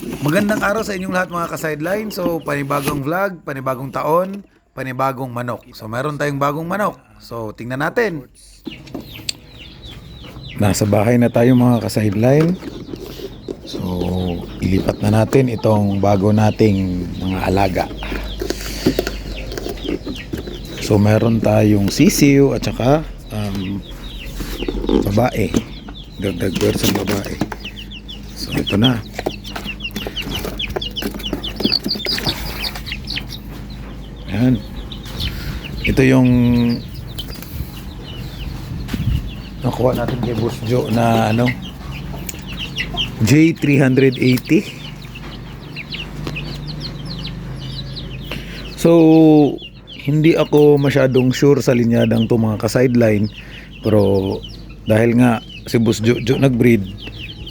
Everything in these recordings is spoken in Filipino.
Magandang araw sa inyong lahat mga ka-sideline. So, panibagong vlog, panibagong taon, panibagong manok. So, meron tayong bagong manok. So, tingnan natin. Nasa bahay na tayo mga ka-sideline. So, ilipat na natin itong bago nating mga alaga. So, meron tayong sisiw at saka um, babae. Dagdag person babae. So, ito na. Ayan. Ito yung nakuha natin kay Boss Joe na ano J380 So hindi ako masyadong sure sa linyadang to mga ka-sideline pero dahil nga si Boss Joe, Joe nag-breed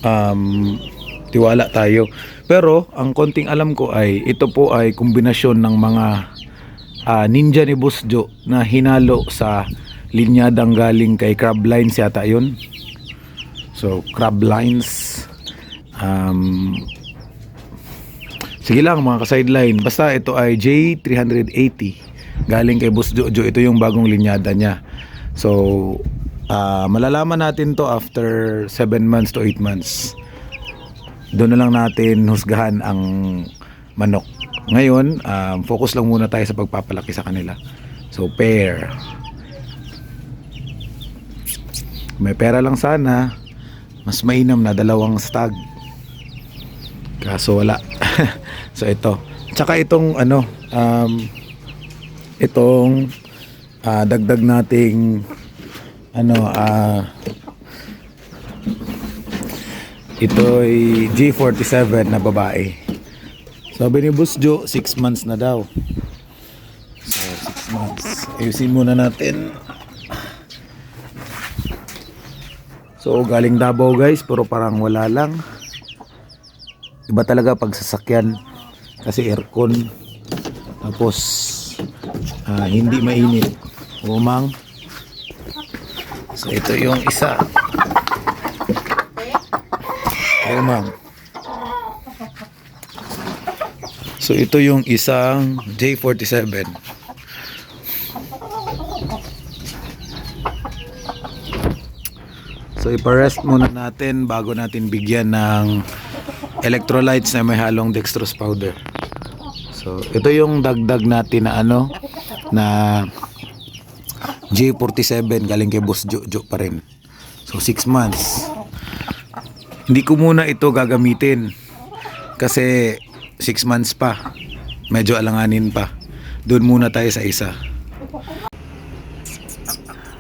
um, tiwala tayo pero ang konting alam ko ay ito po ay kombinasyon ng mga ah, ninja ni Boss Joe na hinalo sa linyadang galing kay Crab Lines yata yun. So, Crab Lines. Um, sige lang mga ka-sideline. Basta ito ay J380. Galing kay Boss Jojo. Ito yung bagong linyada niya. So, ah, malalaman natin to after 7 months to 8 months. Doon na lang natin husgahan ang manok. Ngayon, um, focus lang muna tayo sa pagpapalaki sa kanila. So, pair. May pera lang sana. Mas mainam na dalawang stag. Kaso wala. so, ito. Tsaka itong ano, um, itong ah, dagdag nating ano, ah, ito'y G47 na babae. Sabi ni Boss Joe, 6 months na daw. So, 6 months. Ayusin muna natin. So, galing Davao guys, pero parang wala lang. Iba talaga pag sasakyan. Kasi aircon. Tapos, ah, hindi mainit. Umang. So, ito yung isa. Umang. So, ito yung isang J47. So iparest muna natin bago natin bigyan ng electrolytes na may halong dextrose powder. So ito yung dagdag natin na ano na J47 galing kay Boss Jojo pa rin. So 6 months. Hindi ko muna ito gagamitin kasi 6 months pa. Medyo alanganin pa. Doon muna tayo sa isa.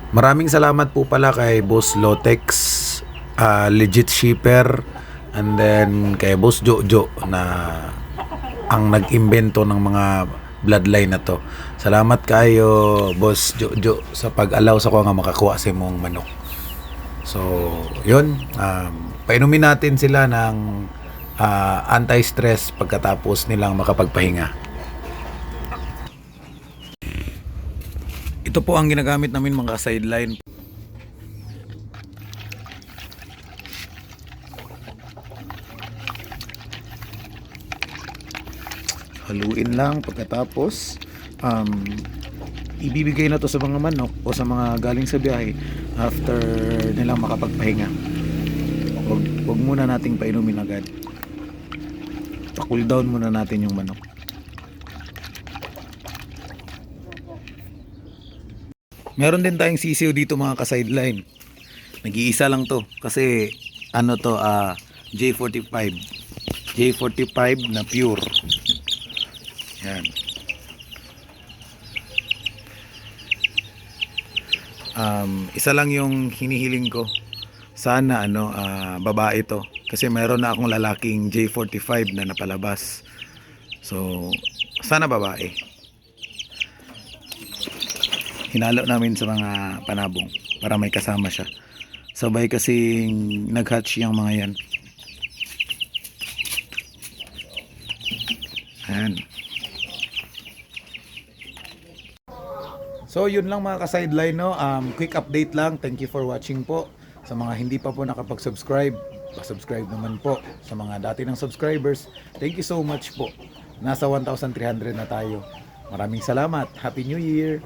Maraming salamat po pala kay Boss Lotex, ah, legit shipper, and then kay Boss Jojo na ang nag-imbento ng mga bloodline na to. Salamat kayo, Boss Jojo, sa pag-allow sa ko nga makakuha sa mong manok. So, yun. Um, painumin natin sila ng ah, anti-stress pagkatapos nilang makapagpahinga. Ito po ang ginagamit namin mga sideline. Haluin lang pagkatapos um, ibibigay na to sa mga manok o sa mga galing sa biyahe after nilang makapagpahinga. Wag, wag muna nating painumin agad. Pa-cool down muna natin yung manok. Meron din tayong sisiw dito mga ka-sideline. Nag-iisa lang to kasi ano to ah J45. J45 na pure. Yan. Um, isa lang yung hinihiling ko. Sana ano ah, babae to kasi meron na akong lalaking J45 na napalabas. So sana babae hinalo namin sa mga panabong para may kasama siya. Sabay kasing nag-hatch yung mga yan. Ayan. So yun lang mga ka-sideline no. Um, quick update lang. Thank you for watching po. Sa mga hindi pa po nakapag-subscribe, pa-subscribe naman po sa mga dati ng subscribers. Thank you so much po. Nasa 1,300 na tayo. Maraming salamat. Happy New Year!